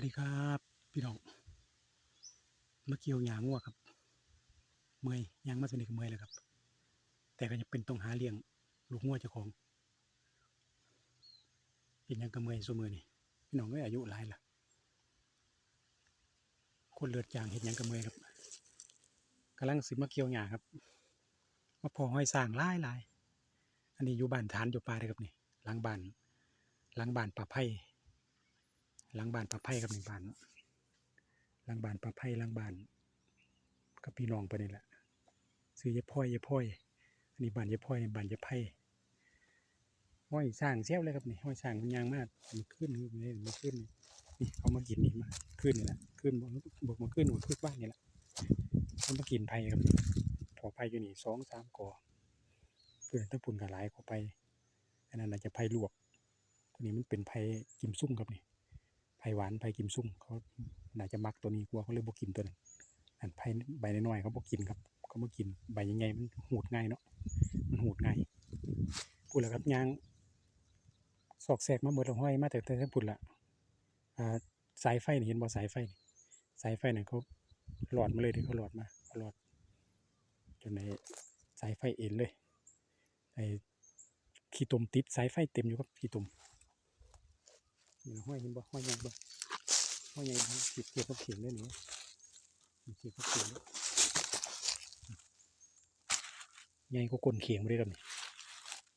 วัสดีครับ พี่น้องมาเกี่ยวหยางัวครับ เมื่อยยางมาสนิทกับเมยเลยครับ แต่ก็ยังเป็นต้องหาเลี้ยงลูกงัวเจ้าของเป็นยังกับเมื่อยสมือนี่พี่น้องก็อายุหลายละคนเลือดจางเห็นยังกับเมยครับกำลังสิมาเกี่ยวหยาครับมาพอห้อยสร้างหลายหลายอันนี้อยู่บ้านฐานอยู่ป่าเลยครับนี่หลังบ้านหลังบ้านป่าไผ่ ลังบ้านปลาไผ่กับในบ้านเนาะหลังบ้านปลาไผ่ลังบ้านกับพี่น้องไปนี่แหละซื้อยาพ่อยยาพ่อยอันนี้บ้านยาพ่อยบ้านยาไผ่ห้อยสร้างเซลเลยครับนี่ห้อยสร้างมันยางมากมันขึ้นนี่มันขึ้นนี่นี่เขามากินนี่มาขึ้นนี่แหละขึ้นบกบกมาขึ้นหนูขึ้นบ้านนี่แหละมันมากินไผ่ครับพอไผ่อยู่นี่สองสามกอเพื่อนตั้งปุ่นกับหลายเขาไปอันนั้นอาจจะไผ่ลวกตัวนี้มันเป็นไผ่กิมซุ่มครับนี่ ไผ่หวานไผ่กิมซุ่มเขาน่าจะมักตัวนี้กลัวเขาเลยบ่กินตัวนั้นอันไผ่ใบน้อยๆเขาบ่กินครับเขาบ่กินใบใหญ่ๆมันหูดง่ายเนาะมันหูดง่ายพูดแล้วครับยางซอกแซกมาเบิดละห้อยมาแต่แต่พุ่นละอ่าสายไฟนี่เห็นบ่สายไฟนี่สายไฟนั่นเขาหลอดมาเลยเด้เขาหลอดมาเขาหลอดจนในสายไฟเอ็นเลยไอ้ขี้ตมติดสายไฟเต็มอยู่ครับขี้ตม นี่ห้อยเห็นบ่ห้อยใหญ่บ่ห้อยใหญ่สิเกี่ยวกับเขียงได้หนิเกี่ยวกับเขียงเด้อใหญ่กว่าก้นเขียงบ่ได้ดอกนี่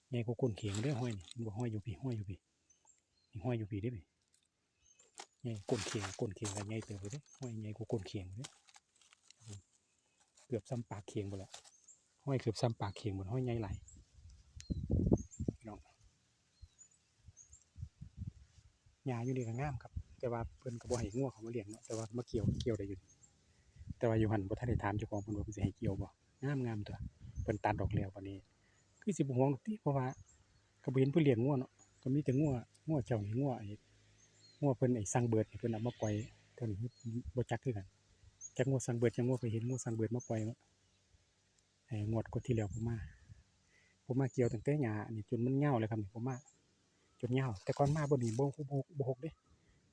ใหญ่กว่าก้นเขียงเด้ห้อยนี่บ่ห้อยอยู่พี่ห้อยอยู่พี่มีห้อยอยู่พี่เด้อพี่ใหญ่ก้นเขียงก้นเขียงก็ใหญ่เติบเลยเด้ห้อยใหญ่กว่าก้นเขียงเด้อครับผมเกือบซ้ำปากเขียงบ่ละห้อยเกือบซ้ำปากเขียงบ่ห้อยใหญ่หลายพี่น้อง ห ญ้าอยู่นี่ก็งามครับ แต่ว่าเพิ่นก็บ่ให้งัวเขามาเลี้ยงเนาะแต่ว่ามาเกี่ยวเกี่ยวได้อยู่ แต่ว่าอยู่หันบ่ทันได้ถามเจ้าของเพิ่นว่าเพิ่นสิให้เกี่ยวบ่งามงามตัวเพิ่นตัดดอกแล้วบัดนี้ คือสิบ่ห่วงดอกติเพราะว่าก็บ่เห็นเพิ่นเลี้ยงงัวเนาะก็มีแต่งัวงัวเจ้านี่งัวไอ้งัวเพิ่นไอ้สังเบิดเพิ่นเอามาปล่อยเท่านี้บ่จักคือกันจักงัวสังเบิดจักงัวไปเห็นงัวสังเบิดมาปล่อยเนาะไอ้งวดกว่าที่แล้วผมมาผมมาเกี่ยวตั้งแต่หญ้านี่จนมันเหงาเลยครับนี่ผมมา จนยาวแต่ก่อนมาบ่นี่บ่บ่บ่หกเด้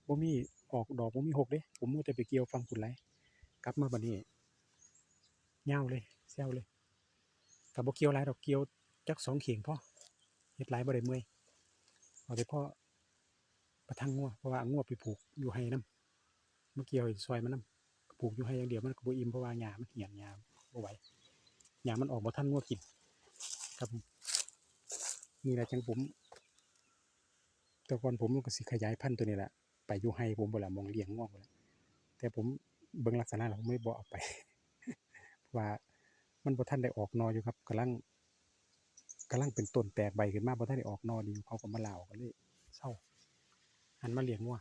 บ่มีออกดอกบ่มีหกเด้ผมมัวแต่ไปเกี่ยวฟังพุ่นไหลกลับมาบัดนี้ยาวเลยแซวเลยก็บ่เกี่ยวหลายดอกเกี่ยวจักสองเข่งพ่อเฮ็ดหลายบ่ได้เมื่อยเอาแต่พอประทังงัวเพราะว่างัวไปผูกอยู่ให้นํมาเกี่ยวซอยมันนํผูกอยู่ให้อย่างเดียวมันก็บ่อิ่มเพราะว่าหญ้ามันเหี่ยนหญ้าบ่ไหวหญ้ามันออกบ่ทันงัวกินครับมนี่แหละจังผม แต่ก่อนผมก็สิขยายพันธุ์ตัวนี้แหละไปอยู่ให้ผมบ่ละมองเลี้ยงง่วงบ่ละแต่ผมเบิ่งลักษณะแล้วผมไม่บ่เอาไป เพราะว่ามันบ่ทันได้ออกนออยู่ครับกำลังกำลังเป็นต้นแตกใบขึ้นมาบ่ทันได้ออกนอดีอยู่เขาก็มาเล่าก็เลยเศร้าหันมาเลี้ยงงัว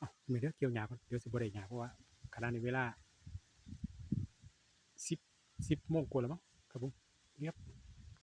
อ้าวมีเด้อเกี่ยวหญ้าก่อนเดี๋ยวสิบ่ได้หญ้าเพราะว่าขณะนี้เวลา10 10โมงกว่าแล้วมั้งครับผมเรียบ